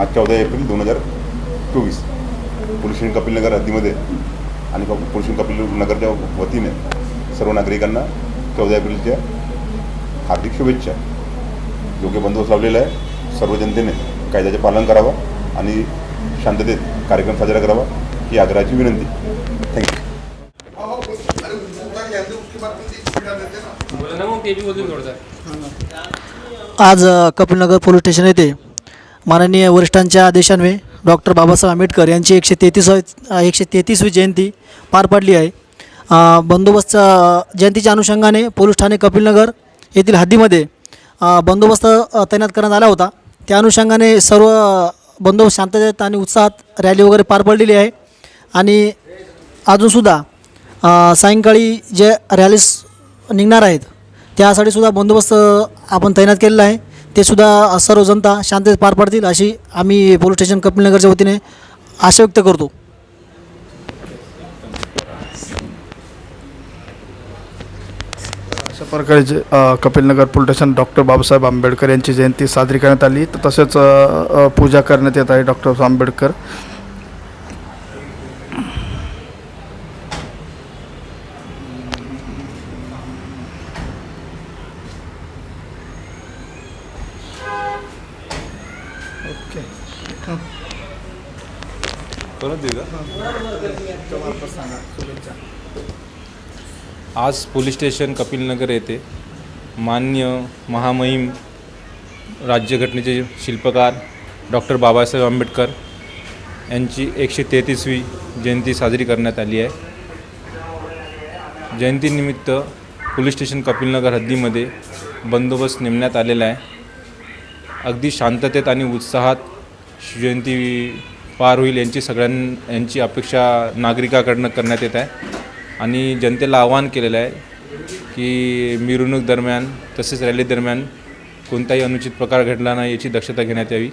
आज चौदा एप्रिल दोन हजार चोवीस. पोलीस स्टेशन कपिलनगर हद्दीमध्ये आणि पोलीस स्टेशन कपिलनगरच्या वतीने सर्व नागरिकांना चौदा एप्रिलच्या हार्दिक शुभेच्छा. योग्य बंदोबस्त लावलेला आहे. सर्व जनतेने कायद्याचे पालन करावं आणि शांततेत कार्यक्रम साजरा करावा ही आग्रहाची विनंती. थँक्यू आज कपिलनगर पोलीस स्टेशन येथे माननीय वरिष्ठांच्या आदेशान्वये डॉक्टर बाबासाहेब आंबेडकर यांची एकशे तेहतीस एकशे तेहतीसवी जयंती पार पडली आहे. बंदोबस्त जयंतीच्या अनुषंगाने पोलीस ठाणे कपिलनगर येथील हद्दीमध्ये बंदोबस्त तैनात करण्यात आला होता. त्या अनुषंगाने सर्व बंदोबस्त शांततेत आणि उत्साहात रॅली वगैरे पार पडलेली आहे. आणि अजूनसुद्धा सायंकाळी जे रॅलीस निघणार आहेत त्यासाठी सुद्धा बंदोबस्त आपण तैनात केलेला आहे. ते सुद्धा सर्व जनता शांततेत पार पाडतील अशी आम्ही पोलीस स्टेशन कपिलनगरच्या वतीने आशा व्यक्त करतो. अशा प्रकारे जे Kapilnagar police station doctor Babasaheb Ambedkar यांची जयंती साजरी करण्यात आली. तर तसेच पूजा करण्यात येत आहे डॉक्टर आंबेडकर. ओके आज पोलीस स्टेशन कपिलनगर येथे मान्य महामहिम राज्यघटनेचे शिल्पकार डॉक्टर बाबासाहेब आंबेडकर यांची एकशे तेहतीसवी जयंती साजरी करण्यात आली आहे. जयंतीनिमित्त पोलीस स्टेशन कपिलनगर हद्दीमध्ये बंदोबस्त नेमण्यात आलेला आहे. अगदी शांततेत आणि उत्साहात जयंती पार होईल यांची सगळ्यां यांची अपेक्षा नागरिकाकडनं करण्यात येत आहे. आणि जनतेला आवाहन केलेलं आहे की मिरवणूक दरम्यान तसेच रॅली दरम्यान कोणताही अनुचित प्रकार घडला नाही याची दक्षता घेण्यात यावी.